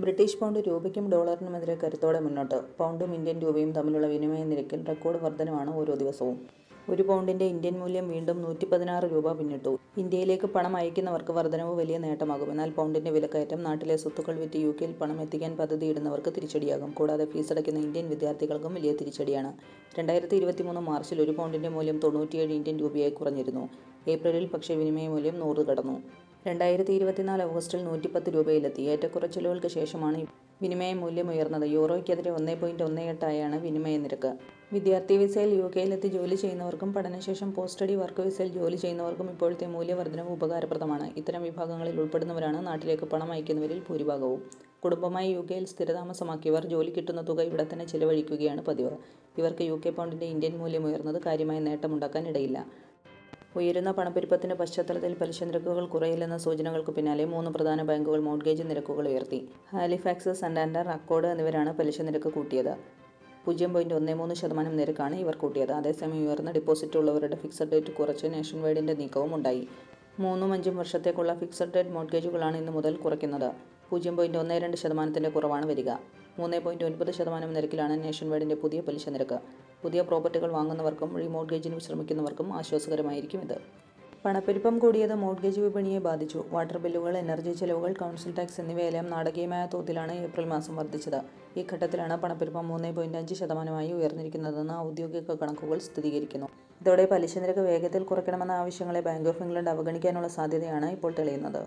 British pound രൂപയ്ക്കും ഡോളറിനുമെതിരെ കരുത്തോടെ മുന്നോട്ട്. പൗണ്ടും ഇന്ത്യൻ രൂപയും തമ്മിലുള്ള വിനിമയ നിരക്കിൽ റെക്കോർഡ് വർധനമാണ് ഓരോ ദിവസവും. ഒരു പൗണ്ടിന്റെ ഇന്ത്യൻ മൂല്യം വീണ്ടും നൂറ്റി പതിനാറ് രൂപ പിന്നിട്ടു. ഇന്ത്യയിലേക്ക് പണം അയക്കുന്നവർക്ക് വർധനവ് വലിയ നേട്ടമാകും. എന്നാൽ പൗണ്ടിന്റെ വിലക്കയറ്റം നാട്ടിലെ സ്വത്തുക്കൾ വിറ്റ് യു കെയിൽ പണം എത്തിക്കാൻ പദ്ധതിയിടുന്നവർക്ക് തിരിച്ചടിയാകും. കൂടാതെ ഫീസടയ്ക്കുന്ന ഇന്ത്യൻ വിദ്യാർത്ഥികൾക്കും വലിയ തിരിച്ചടിയാണ്. രണ്ടായിരത്തി ഇരുപത്തിമൂന്ന് മാർച്ചിൽ ഒരു പൗണ്ടിന്റെ മൂല്യം തൊണ്ണൂറ്റിയേഴ് ഇന്ത്യൻ രൂപയായി കുറഞ്ഞിരുന്നു. ഏപ്രിലിൽ പക്ഷേ വിനിമയ മൂല്യം നൂറ് കടന്നു. രണ്ടായിരത്തി ഇരുപത്തിനാല് ഓഗസ്റ്റിൽ നൂറ്റിപ്പത്ത് രൂപയിലെത്തി. ഏറ്റക്കുറച്ചിലുകൾക്ക് ശേഷമാണ് വിനിമയ മൂല്യം ഉയർന്നത് യൂറോയ്ക്കെതിരെ ഒന്നേ പോയിന്റ് ഒന്ന് എട്ടായാണ് വിനിമയ നിരക്ക്. വിദ്യാർത്ഥി വിസയിൽ യു കെയിലെത്തി ജോലി ചെയ്യുന്നവർക്കും പഠനശേഷം പോസ്റ്റ് സ്റ്റഡി വർക്ക് വിസയിൽ ജോലി ചെയ്യുന്നവർക്കും ഇപ്പോഴത്തെ മൂല്യവർദ്ധനവ് ഉപകാരപ്രദമാണ്. ഇത്തരം വിഭാഗങ്ങളിൽ ഉൾപ്പെടുന്നവരാണ് നാട്ടിലേക്ക് പണം അയക്കുന്നവരിൽ ഭൂരിഭാഗവും. കുടുംബമായി യു കെയിൽ സ്ഥിരതാമസമാക്കിയവർ ജോലി കിട്ടുന്ന തുക ഇവിടെ തന്നെ ചിലവഴിക്കുകയാണ് പതിവ്. ഇവർക്ക് യു കെ പൗണ്ടിന്റെ ഇന്ത്യൻ മൂല്യം ഉയർന്നത് കാര്യമായ നേട്ടമുണ്ടാക്കാൻ ഇടയില്ല. ഉയരുന്ന പണപ്പെരുപ്പത്തിന്റെ പശ്ചാത്തലത്തിൽ പലിശ നിരക്കുകൾ കുറയില്ലെന്ന സൂചനകൾക്ക് പിന്നാലെ മൂന്ന് പ്രധാന ബാങ്കുകൾ മോഡ്ഗേജ് നിരക്കുകൾ ഉയർത്തി. ഹാലിഫാക്സ് സണ്ടാൻഡർ അക്കോഡ് എന്നിവരാണ് പലിശ നിരക്ക് കൂട്ടിയത്. പൂജ്യം പോയിന്റ് ഒന്ന് മൂന്ന് ശതമാനം നിരക്കാണ് ഇവർ കൂട്ടിയത്. അതേസമയം ഉയർന്ന ഡിപ്പോസിറ്റ് ഉള്ളവരുടെ ഫിക്സഡ് ഡേറ്റ് കുറച്ച് നേഷൻ വൈഡിന്റെ നീക്കവും ഉണ്ടായി. മൂന്നും അഞ്ചും വർഷത്തേക്കുള്ള ഫിക്സഡ് ഡേറ്റ് മോഡ്ഗേജുകളാണ് ഇന്ന് മുതൽ കുറയ്ക്കുന്നത്. പൂജ്യം പോയിന്റ് ഒന്ന് രണ്ട് ശതമാനത്തിന്റെ കുറവാണ് വരിക. മൂന്ന് പോയിന്റ് ഒൻപത് ശതമാനം നിരക്കിലാണ് നേഷൻ വൈഡിന്റെ പുതിയ പലിശ നിരക്ക്. പുതിയ പ്രോപ്പർട്ടികൾ വാങ്ങുന്നവർക്കും റീമോർഗേജിന് ശ്രമിക്കുന്നവർക്കും ആശ്വാസകരമായിരിക്കും ഇത്. പണപ്പെരുപ്പം കൂടിയത് മോർഗേജ് വിപണിയെ ബാധിച്ചു. വാട്ടർ ബില്ലുകൾ എനർജി ചെലവുകൾ കൗൺസിൽ ടാക്സ് എന്നിവയെല്ലാം നാടകീയമായ തോതിലാണ് ഏപ്രിൽ മാസം വർദ്ധിച്ചത്. ഈ ഘട്ടത്തിലാണ് പണപ്പെരുപ്പം മൂന്ന് പോയിന്റ് അഞ്ച് ശതമാനമായി ഉയർന്നിരിക്കുന്നതെന്ന് ഔദ്യോഗിക കണക്കുകൾ സ്ഥിരീകരിക്കുന്നു. ഇതോടെ പലിശ നിരക്ക് വേഗത്തിൽ കുറയ്ക്കണമെന്ന ആവശ്യങ്ങളെ ബാങ്ക് ഓഫ് ഇംഗ്ലണ്ട് അവഗണിക്കാനുള്ള സാധ്യതയാണ് ഇപ്പോൾ തെളിയുന്നത്.